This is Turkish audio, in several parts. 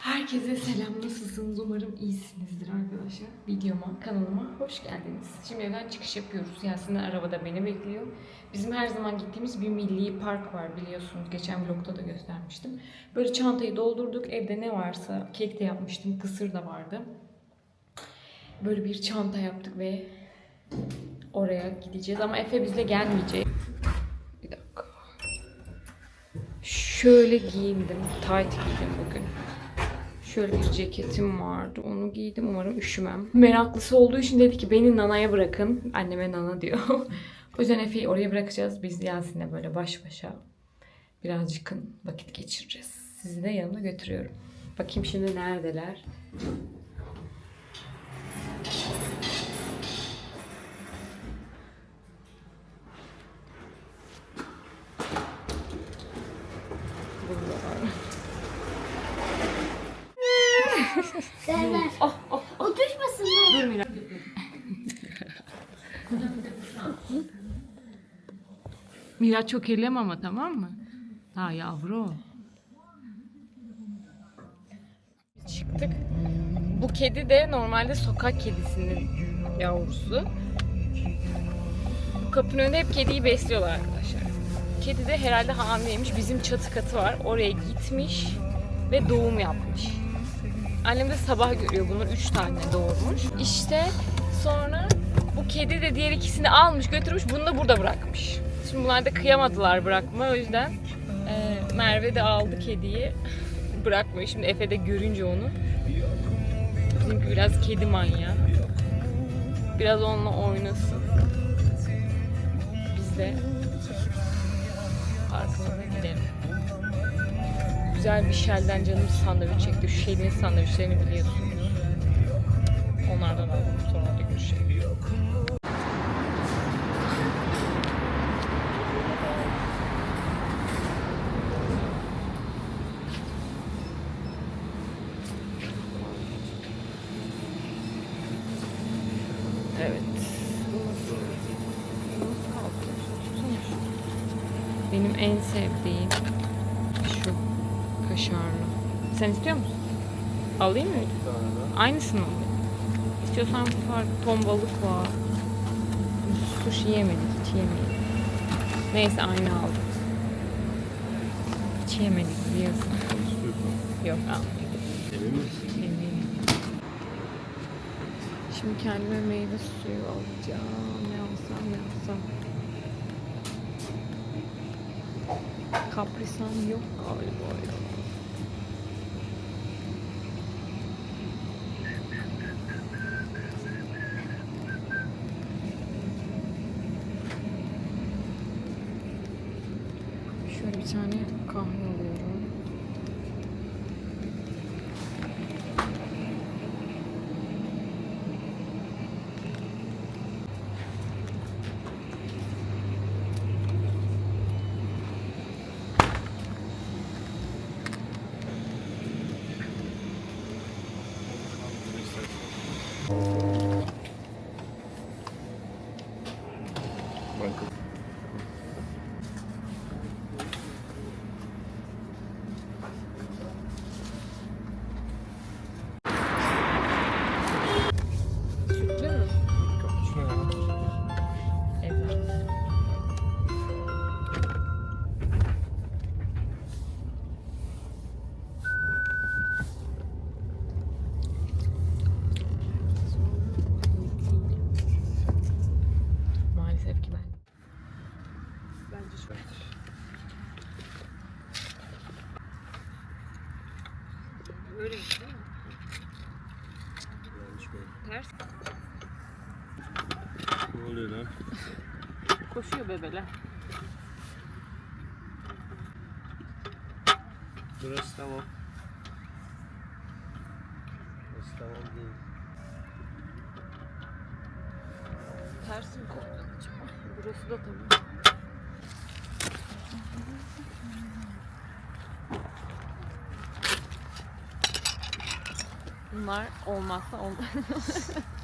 Herkese selam. Nasılsınız? Umarım iyisinizdir arkadaşlar. Videoma, kanalıma hoş geldiniz. Şimdi evden çıkış yapıyoruz. Yasin de arabada beni bekliyor. Bizim her zaman gittiğimiz bir milli park var biliyorsunuz. Geçen vlogda da göstermiştim. Böyle çantayı doldurduk. Evde ne varsa kek de yapmıştım. Kısır da vardı. Böyle bir çanta yaptık ve oraya gideceğiz. Ama Efe bizle gelmeyecek. Bir dakika. Şöyle giyindim. Tight giydim bugün. Şöyle bir ceketim vardı. Onu giydim. Umarım üşümem. Meraklısı olduğu için dedi ki beni Nana'ya bırakın. Anneme Nana diyor. o yüzden Efe'yi oraya bırakacağız. Biz Yasin'le böyle baş başa birazcık vakit geçireceğiz. Sizi de yanımda götürüyorum. Bakayım şimdi neredeler? Buradalar. Ver ver. Oh oh. O düşmesin ver. Dur Mira. Mira çok elleme ama tamam mı? Ha yavru. Çıktık. Bu kedi de normalde sokak kedisinin yavrusu. Bu kapının önünde hep kediyi besliyorlar arkadaşlar. Kedi de herhalde hamileymiş. Bizim çatı katı var. Oraya gitmiş ve doğum yapmış. Annem de sabah görüyor bunu. Üç tane doğurmuş. İşte sonra bu kedi de diğer ikisini almış götürmüş. Bunu da burada bırakmış. Şimdi bunlar da kıyamadılar bırakma. O yüzden e, Merve de aldı kediyi. Bırakmıyor. Şimdi Efe de görünce onu. Bizimki biraz kedi manyağı. Biraz onunla oynasın. Biz de arkamıza gidelim güzel bir Shell'den canım sandviç çekti. Şu Shell'in sandviçlerini biliyorsunuz. Onlardan aldım. Sonra da görüşelim. Evet. Nasıl? Nasıl kalkıyorsun? Tutsana şunu. Benim en sevdiğim şu kaşarlı. Sen istiyor musun? Alayım mı? Aynısını mı? İstiyorsan farklı ton balık var. Sushi yemedik, hiç yemedik. Neyse aynı aldık. Hiç yemedik biliyorsun. Yok almadık. Eminim. Şimdi kendime meyve suyu alacağım. Ne alsam ne alsam. Kaprisan yok galiba ya. Şöyle bir tane kahve alıyorum. Ters mi acaba? Burası da tamam. Bunlar olmazsa olmaz.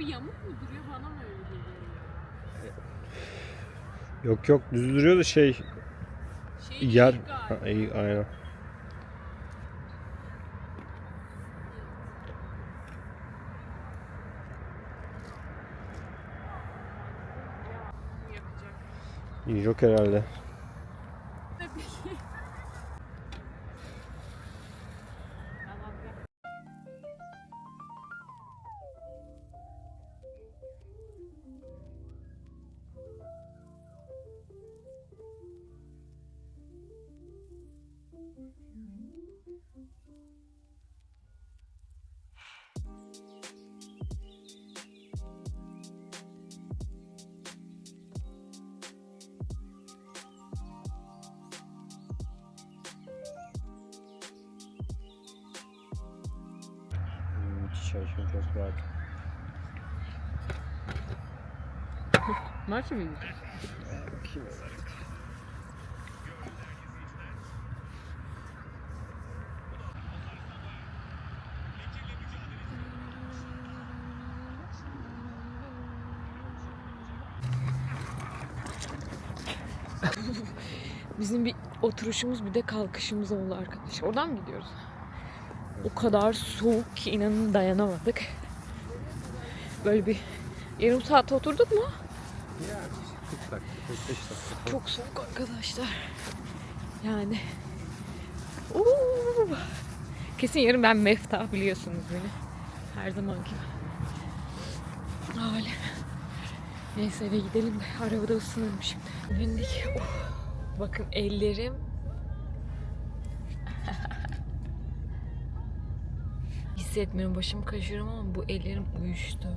bir yamuk mu duruyor bana mı öyle geliyor? Yok yok düz duruyor da şey Şey yer. Ha, iyi, aynen. Yok herhalde. Yaşam çok rahat. Maç mı izleyeceğiz? Bakayım artık. Bizim bir oturuşumuz bir de kalkışımız oldu arkadaşlar. Oradan mı gidiyoruz? O kadar soğuk ki inanın dayanamadık. Böyle bir yarım saat oturduk mu? Yani 40 dakika, 45 dakika. falan. Çok soğuk arkadaşlar. Yani. Oo. Kesin yarın ben mefta biliyorsunuz beni. Her zaman gibi. Öyle. Neyse eve gidelim de arabada ısınırım şimdi. Bindik. Oh. Bakın ellerim. Hissetmiyorum başımı kaşıyorum ama bu ellerim uyuştu.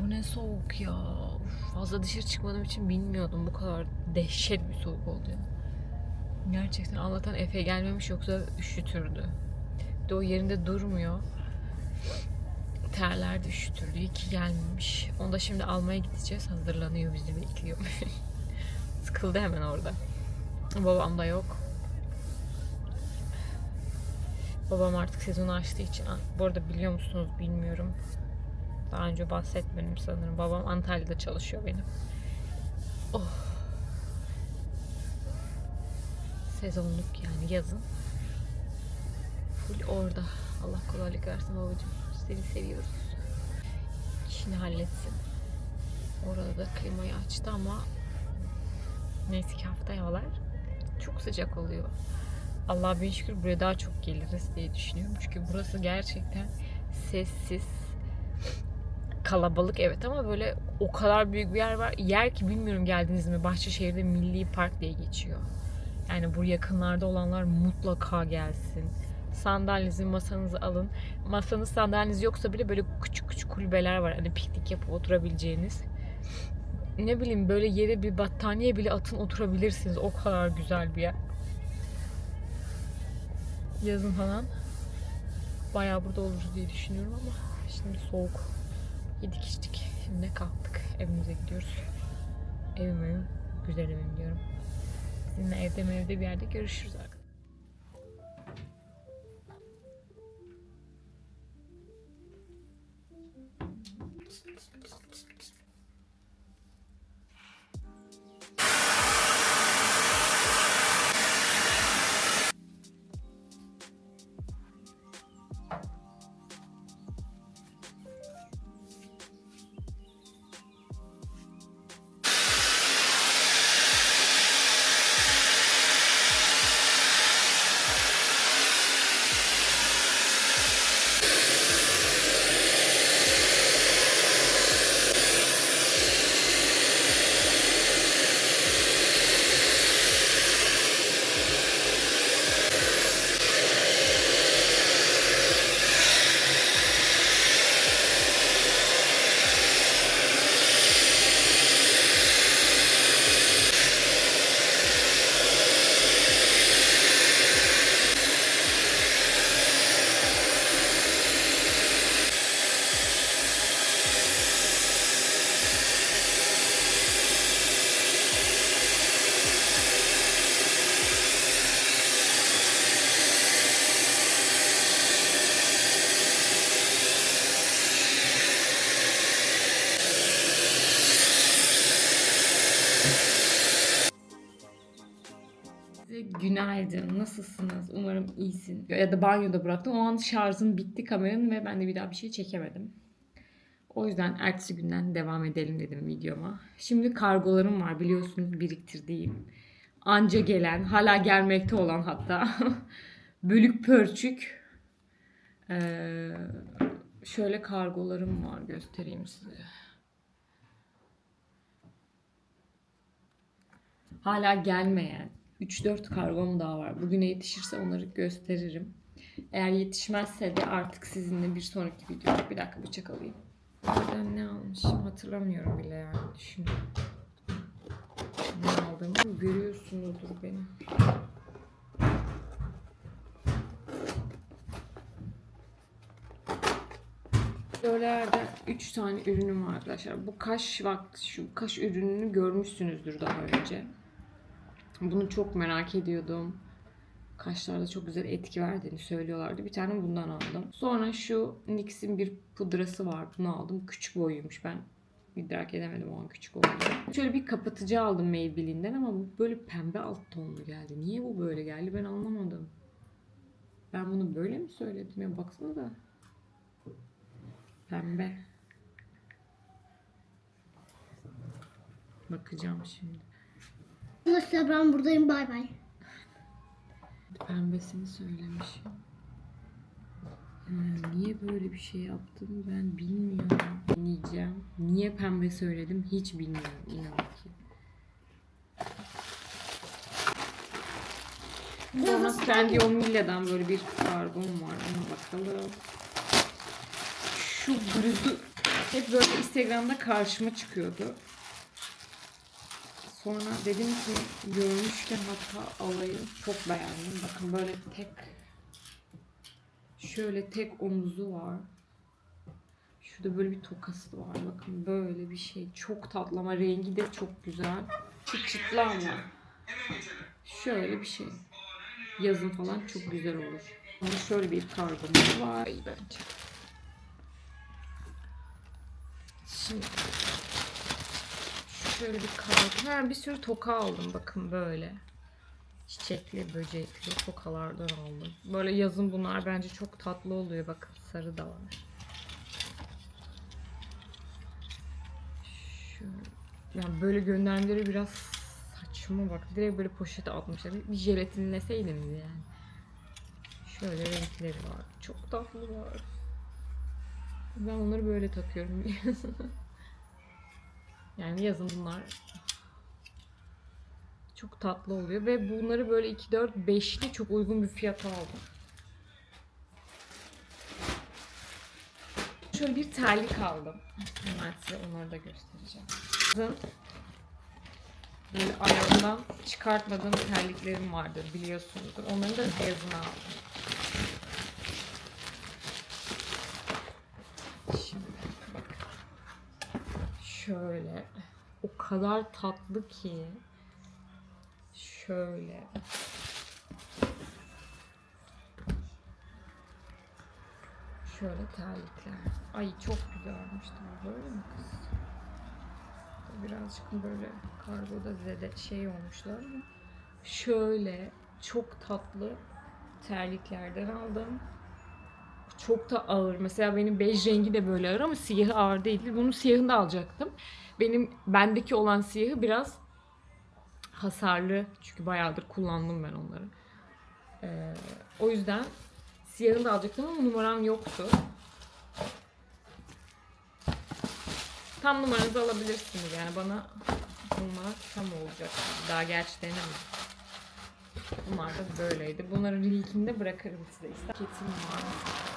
Bu ne soğuk ya. Fazla dışarı çıkmadığım için bilmiyordum bu kadar dehşet bir soğuk olduğunu. Gerçekten Allah'tan Efe gelmemiş yoksa üşütürdü. Bir de o yerinde durmuyor. Terler de üşütürdü. İyi ki gelmemiş. Onu da şimdi almaya gideceğiz. Hazırlanıyor bizi bekliyor. Sıkıldı hemen orada. Babam da yok. Babam artık sezonu açtığı için. Bu arada biliyor musunuz bilmiyorum. Daha önce bahsetmedim sanırım. Babam Antalya'da çalışıyor benim. Oh. Sezonluk yani yazın. Full orada. Allah kolaylık versin babacığım. Seni seviyoruz. İşini halletsin. Orada da klimayı açtı ama neyse ki haftaya havalar çok sıcak oluyor. Allah bin şükür buraya daha çok geliriz diye düşünüyorum. Çünkü burası gerçekten sessiz, kalabalık evet ama böyle o kadar büyük bir yer var. Yer ki bilmiyorum geldiniz mi Bahçeşehir'de Milli Park diye geçiyor. Yani bu yakınlarda olanlar mutlaka gelsin. Sandalyenizi, masanızı alın. Masanız sandalyeniz yoksa bile böyle küçük küçük kulübeler var. Hani piknik yapıp oturabileceğiniz. Ne bileyim böyle yere bir battaniye bile atın oturabilirsiniz. O kadar güzel bir yer. Yazın falan bayağı burada oluruz diye düşünüyorum ama şimdi soğuk. Yedik içtik. Şimdi kalktık. Evimize gidiyoruz. Evim evim. Güzel evim diyorum. Sizinle evde evde bir yerde görüşürüz arkadaşlar. Günaydın. Nasılsınız? Umarım iyisin. Ya da banyoda bıraktım. O an şarjım bitti kameranın ve ben de bir daha bir şey çekemedim. O yüzden ertesi günden devam edelim dedim videoma. Şimdi kargolarım var biliyorsunuz biriktirdiğim. Anca gelen, hala gelmekte olan hatta. Bölük pörçük. Ee, şöyle kargolarım var göstereyim size. Hala gelmeyen 3-4 kargom daha var. Bugüne yetişirse onları gösteririm. Eğer yetişmezse de artık sizinle bir sonraki videoda bir dakika bıçak alayım. Nereden ne almışım hatırlamıyorum bile yani düşünüyorum. Ne aldığımı görüyorsunuzdur benim. Böylelerde 3 tane ürünüm var arkadaşlar. Bu kaş bak şu kaş ürününü görmüşsünüzdür daha önce. Bunu çok merak ediyordum. Kaşlarda çok güzel etki verdiğini söylüyorlardı. Bir tane bundan aldım. Sonra şu NYX'in bir pudrası var. Bunu aldım. Küçük boyuymuş ben. idrak edemedim o an küçük olduğunu. Şöyle bir kapatıcı aldım Maybelline'den ama bu böyle pembe alt tonlu geldi. Niye bu böyle geldi ben anlamadım. Ben bunu böyle mi söyledim ya baksana da. Pembe. Bakacağım şimdi. Arkadaşlar ben buradayım bay bay. Pembesini söylemişim. Yani niye böyle bir şey yaptım ben bilmiyorum. Deneyeceğim. Niye pembe söyledim hiç bilmiyorum inan ki. Sonra Trendyol Milla'dan böyle bir kargom var. Ona bakalım. Şu bluzu hep böyle Instagram'da karşıma çıkıyordu. Sonra dedim ki görmüşken hatta alayım. Çok beğendim. Bakın böyle tek şöyle tek omuzu var. Şurada böyle bir tokası var. Bakın böyle bir şey. Çok tatlı ama rengi de çok güzel. Çıt çıtlı ama. Şöyle bir şey. Yazın falan çok güzel olur. Ama şöyle bir kargomuz var. İyi bence. Şimdi şöyle bir kargo. Ha, bir sürü toka aldım bakın böyle. Çiçekli, böcekli tokalardan aldım. Böyle yazın bunlar bence çok tatlı oluyor. Bakın sarı da var. Şöyle. Yani böyle göndermeleri biraz saçma bak. Direkt böyle poşete atmışlar. Bir jelatinleseydiniz yani. Şöyle renkleri var. Çok tatlılar. Ben onları böyle takıyorum. Yani yazın bunlar çok tatlı oluyor ve bunları böyle 2 4 5'li çok uygun bir fiyata aldım. Şöyle bir terlik aldım. Hemen size onları da göstereceğim. Böyle ayağımdan çıkartmadığım terliklerim vardır biliyorsunuzdur. Onları da yazın aldım. Şimdi bak. Şöyle. O kadar tatlı ki. Şöyle. Şöyle terlikler. Ay çok güzelmiş. Tabii Böyle mi kız? Birazcık böyle kargoda zede şey olmuşlar ama şöyle çok tatlı terliklerden aldım. Çok da ağır. Mesela benim bej rengi de böyle ağır ama siyahı ağır değildi. Bunun siyahını da alacaktım. Benim bendeki olan siyahı biraz hasarlı. Çünkü bayağıdır kullandım ben onları. Ee, o yüzden siyahını da alacaktım ama numaram yoktu. Tam numaranızı alabilirsiniz yani bana numara tam olacak. Daha gerçi denemedim. Bunlar da böyleydi. Bunları linkinde bırakırım size. İster ketim var.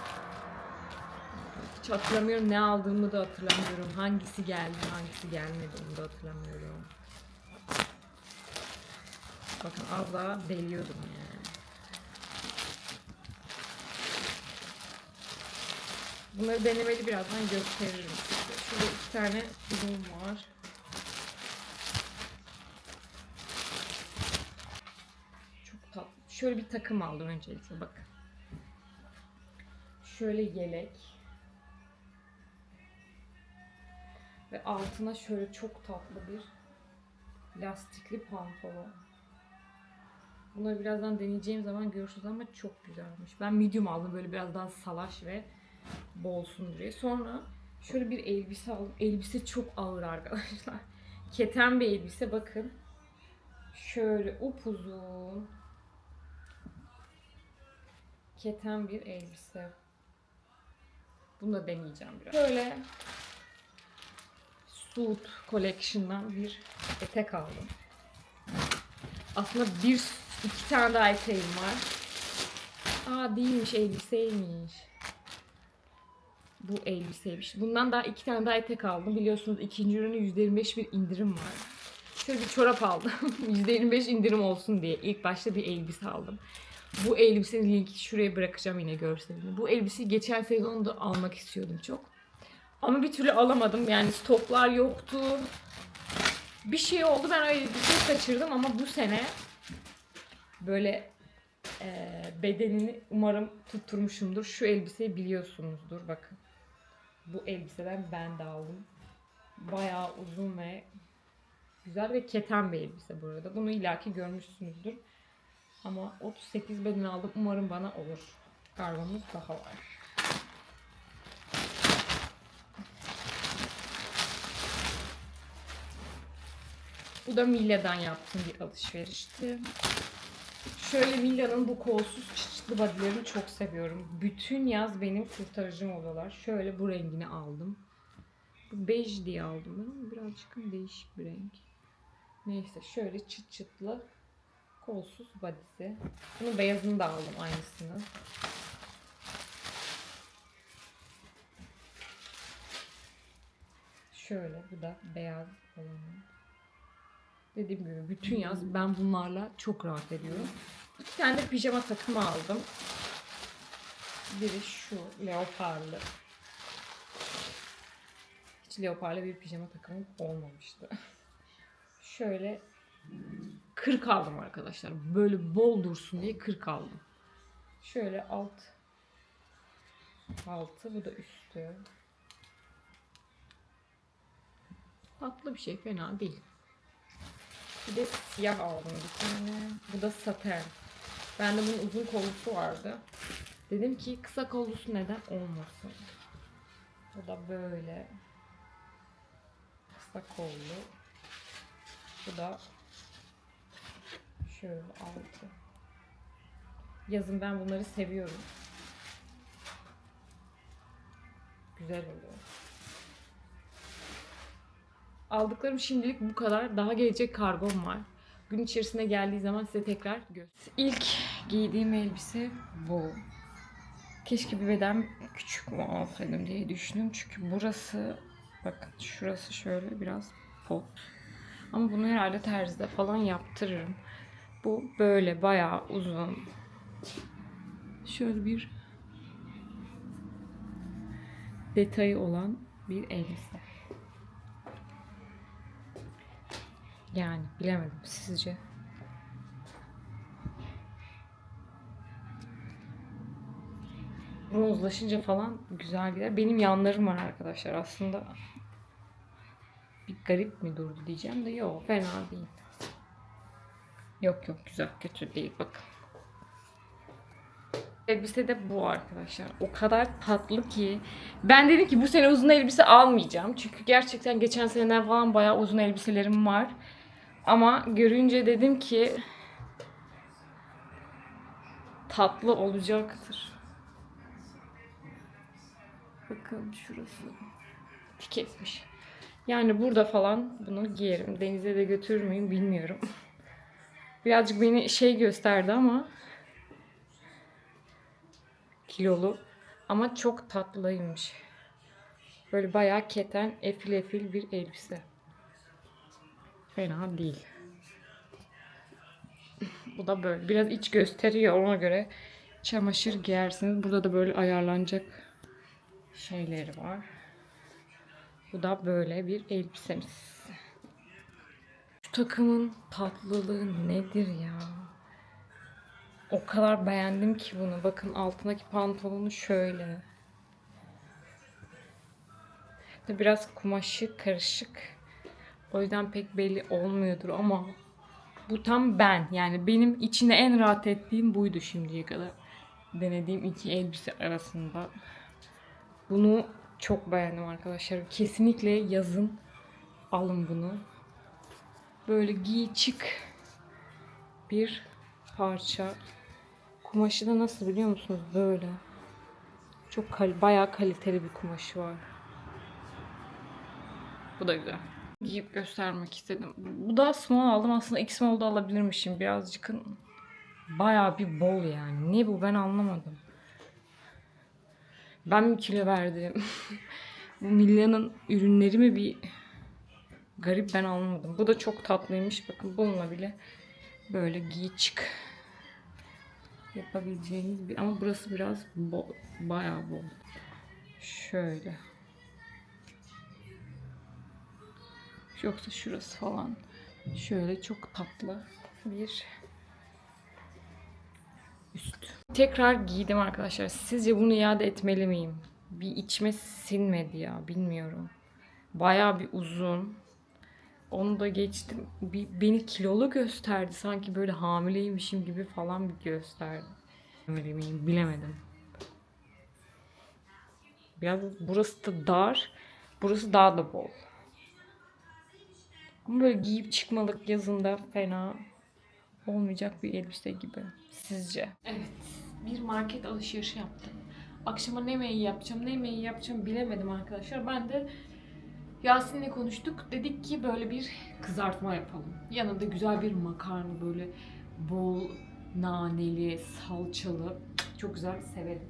Hiç hatırlamıyorum ne aldığımı da hatırlamıyorum. Hangisi geldi, hangisi gelmedi onu da hatırlamıyorum. Bakın az daha deliyordum yani. Bunları denemeli birazdan gösteririm. Şurada iki tane ürün var. Çok tatlı. Şöyle bir takım aldım öncelikle bakın. Şöyle yelek. Ve altına şöyle çok tatlı bir lastikli pantolon. Bunları birazdan deneyeceğim zaman görürsünüz ama çok güzelmiş. Ben medium aldım böyle biraz daha salaş ve bolsun diye. Sonra şöyle bir elbise aldım. Elbise çok ağır arkadaşlar. Keten bir elbise bakın. Şöyle upuzun. Keten bir elbise. Bunu da deneyeceğim biraz. Böyle Suit Collection'dan bir etek aldım. Aslında bir iki tane daha eteğim var. Aa değilmiş elbiseymiş. Bu elbiseymiş. Bundan daha iki tane daha etek aldım. Biliyorsunuz ikinci ürünü %25 bir indirim var. Şöyle bir çorap aldım. %25 indirim olsun diye. İlk başta bir elbise aldım. Bu elbisenin linki şuraya bırakacağım yine görselini. Bu elbiseyi geçen sezonda almak istiyordum çok. Ama bir türlü alamadım. Yani stoklar yoktu. Bir şey oldu ben öyle bir şey kaçırdım ama bu sene böyle e, bedenini umarım tutturmuşumdur. Şu elbiseyi biliyorsunuzdur bakın. Bu elbiseden ben de aldım. Bayağı uzun ve güzel ve keten bir elbise bu arada. Bunu ilaki görmüşsünüzdür. Ama 38 beden aldım. Umarım bana olur. Kargomuz daha var. Bu da Mile'den yaptığım bir alışverişti. Şöyle Mila'nın bu kolsuz çıçlı bodylerini çok seviyorum. Bütün yaz benim kurtarıcım oluyorlar. Şöyle bu rengini aldım. Bu bej diye aldım ben ama birazcık değişik bir renk. Neyse şöyle çıt çıtlı kolsuz bodysi. Bunun beyazını da aldım aynısını. Şöyle bu da beyaz olanı. Dediğim gibi bütün yaz ben bunlarla çok rahat ediyorum. İki tane de pijama takımı aldım. Biri şu leoparlı. Hiç leoparlı bir pijama takımım olmamıştı. Şöyle 40 aldım arkadaşlar. Böyle bol dursun diye 40 aldım. Şöyle alt altı bu da üstü. Tatlı bir şey fena değil. Bir de siyah aldım bir tane. Bu da saten. Bende bunun uzun kollusu vardı. Dedim ki kısa kollusu neden olmasın. Bu da böyle. Kısa kollu. Bu da şöyle altı. Yazın ben bunları seviyorum. Güzel oluyor. Aldıklarım şimdilik bu kadar. Daha gelecek kargom var. Gün içerisinde geldiği zaman size tekrar göstereyim. İlk giydiğim elbise bu. Keşke bir beden küçük mü alsaydım diye düşündüm. Çünkü burası bakın şurası şöyle biraz pot. Ama bunu herhalde terzide falan yaptırırım. Bu böyle bayağı uzun. Şöyle bir detayı olan bir elbise. Yani bilemedim sizce. Bronzlaşınca falan güzel gider. Benim yanlarım var arkadaşlar aslında. Bir garip mi durdu diyeceğim de yok fena değil. Yok yok güzel kötü değil bakın. Elbise de bu arkadaşlar. O kadar tatlı ki. Ben dedim ki bu sene uzun elbise almayacağım. Çünkü gerçekten geçen seneden falan bayağı uzun elbiselerim var. Ama görünce dedim ki tatlı olacaktır. Bakın şurası. Tiketmiş. Yani burada falan bunu giyerim. Denize de götürür müyüm bilmiyorum. Birazcık beni şey gösterdi ama kilolu ama çok tatlıymış. Böyle bayağı keten efil efil bir elbise. Fena değil. Bu da böyle. Biraz iç gösteriyor ona göre çamaşır giyersiniz. Burada da böyle ayarlanacak şeyleri var. Bu da böyle bir elbisemiz. Şu takımın tatlılığı nedir ya? O kadar beğendim ki bunu. Bakın altındaki pantolonu şöyle. Biraz kumaşı karışık. O yüzden pek belli olmuyordur ama Bu tam ben. Yani benim içinde en rahat ettiğim buydu şimdiye kadar. Denediğim iki elbise arasında. Bunu çok beğendim arkadaşlar. Kesinlikle yazın alın bunu. Böyle giy çık bir parça. Kumaşı da nasıl biliyor musunuz? Böyle. Çok kal bayağı kaliteli bir kumaşı var. Bu da güzel. Giyip göstermek istedim. Bu da small aldım. Aslında X small da alabilirmişim. Birazcık bayağı bir bol yani. Ne bu ben anlamadım. Ben mi kilo verdim? bu Milya'nın ürünleri mi bir garip ben anlamadım. Bu da çok tatlıymış. Bakın bununla bile böyle giy çık yapabileceğiniz bir ama burası biraz bol, bayağı bol. Şöyle. Yoksa şurası falan. Şöyle çok tatlı bir üst. Tekrar giydim arkadaşlar. Sizce bunu iade etmeli miyim? Bir içime sinmedi ya. Bilmiyorum. Bayağı bir uzun. Onu da geçtim. Bir, beni kilolu gösterdi. Sanki böyle hamileymişim gibi falan bir gösterdi. Hamile miyim bilemedim. Biraz burası da dar. Burası daha da bol. Ama böyle giyip çıkmalık yazında fena olmayacak bir elbise gibi. Sizce? Evet. Bir market alışverişi yaptım. Akşama ne yemeği yapacağım, ne yemeği yapacağım bilemedim arkadaşlar. Ben de Yasin'le konuştuk. Dedik ki böyle bir kızartma yapalım. Yanında güzel bir makarna böyle bol naneli, salçalı. Çok güzel severim.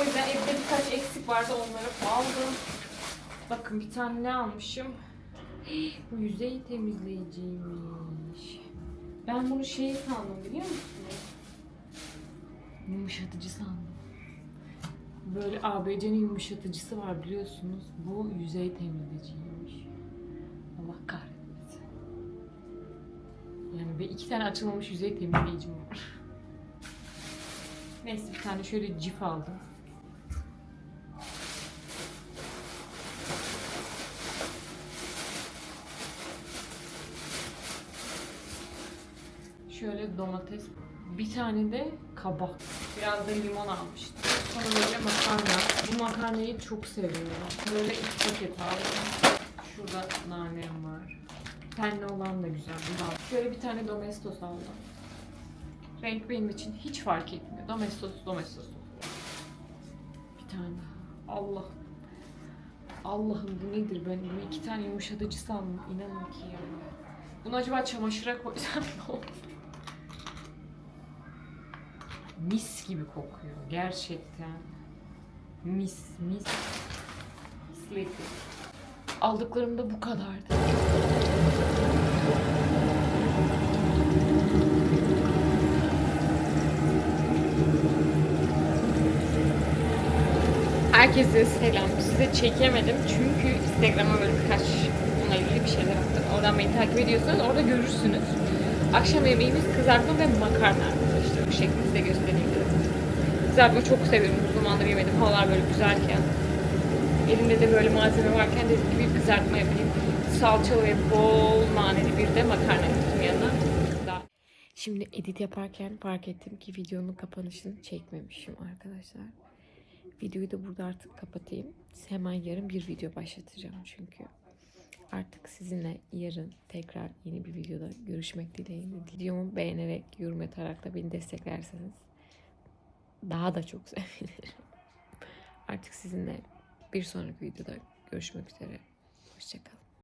O yüzden evde birkaç eksik vardı onları aldım. Bakın bir tane ne almışım? Bu yüzey temizleyiciymiş. Ben bunu şey sandım biliyor musunuz? Yumuşatıcı sandım. Böyle ABC'nin yumuşatıcısı var biliyorsunuz. Bu yüzey temizleyiciymiş. Allah kahretmesin. Yani bir iki tane açılmamış yüzey temizleyicim var. Neyse bir tane şöyle cif aldım. Şöyle domates, bir tane de kabak. Biraz da limon almıştım. Sonra böyle makarna. Bu makarnayı çok seviyorum. Böyle iki paket aldım. Şurada nanem var. Tenli olan da güzel. Aldım. Şöyle bir tane domestos aldım. Renk benim için hiç fark etmiyor. Domestos, domestos. Bir tane daha. Allah. Allah'ım bu nedir? Ben bunu iki tane yumuşatıcı sandım. İnanın ki ya. Bunu acaba çamaşıra koysam ne olur? Mis gibi kokuyor. Gerçekten. Mis, mis. Sleepy. Aldıklarım da bu kadardı. Herkese selam. Size çekemedim çünkü Instagram'a böyle birkaç bununla ilgili bir şeyler attım. Oradan beni takip ediyorsanız orada görürsünüz. Akşam yemeğimiz kızartma ve makarna Bu şekilde size göstereyim dedim. Kızartma çok seviyorum. Uzun zamandır yemedim. Havalar böyle güzelken. Elimde de böyle malzeme varken dedim ki bir kızartma yapayım. Salçalı ve bol naneli bir de makarna yaptım yanına. Şimdi edit yaparken fark ettim ki videonun kapanışını çekmemişim arkadaşlar. Videoyu da burada artık kapatayım. Hemen yarın bir video başlatacağım çünkü. Artık sizinle yarın tekrar yeni bir videoda görüşmek dileğiyle. Videomu beğenerek, yorum atarak da beni desteklerseniz daha da çok sevinirim. Artık sizinle bir sonraki videoda görüşmek üzere. Hoşçakalın.